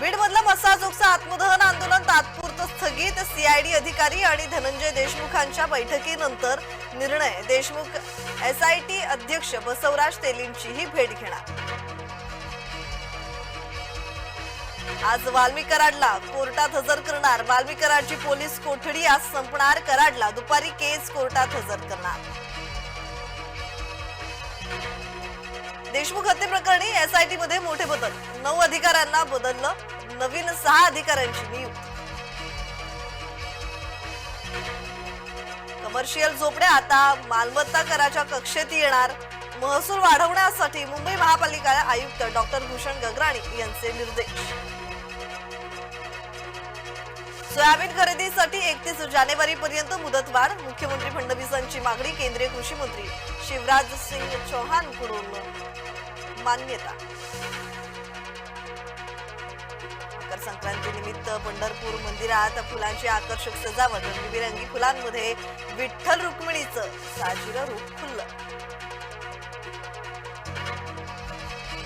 बीडमधलं मसाजोगचं आत्मदहन आंदोलन तात्पुरतं स्थगित. सीआयडी अधिकारी आणि धनंजय देशमुखांच्या बैठकीनंतर निर्णय. देशमुख एसआयटी अध्यक्ष बसवराज तेलींचीही भेट घेणार. आज वाल्मी कराडला कोर्टात हजर करणार. वाल्मी कराडची पोलीस कोठडी आज संपणार. कराडला दुपारी केस कोर्टात हजर करणार. देशमुख हत्ये प्रकरणी एसआयटी मध्ये मोठे बदल. नऊ अधिकाऱ्यांना बदललं. नवीन सहा अधिकाऱ्यांची नियुक्ती. कमर्शियल झोपड्या आता मालमत्ता कराच्या कक्षेत येणार. महसूल वाढवण्यासाठी मुंबई महापालिका आयुक्त डॉक्टर भूषण गगराणी यांचे निर्देश. सोयाबीन खरेदीसाठी एकतीस जानेवारी पर्यंत मुदतवाढ. मुख्यमंत्री फडणवीसांची मागणी केंद्रीय कृषी मंत्री शिवराज सिंग चौहानकडून. मान्यता. मकर संक्रांती निमित्त पंढरपूर मंदिरात फुलांची आकर्षक सजावट रंगीबिरंगी फुलांमध्ये विठ्ठल रुक्मिणीचं साजिरं रूप खुललं.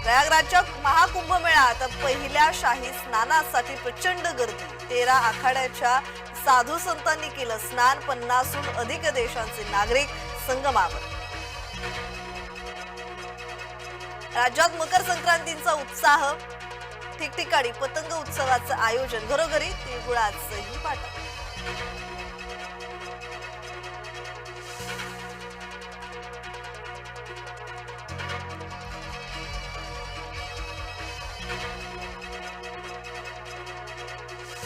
प्रयागराजच्या महाकुंभमेळ्यात पहिल्या शाही स्नानासाठी प्रचंड गर्दी. तेरा आखाड्याच्या साधू संतांनी केलं स्नान पन्नासहून अधिक देशांचे नागरिक संगमावर. राज्यात मकर संक्रांतीचा उत्साह ठिकठिकाणी पतंग उत्सवाचं आयोजन घरोघरी तिळगुळाचंही वाटप.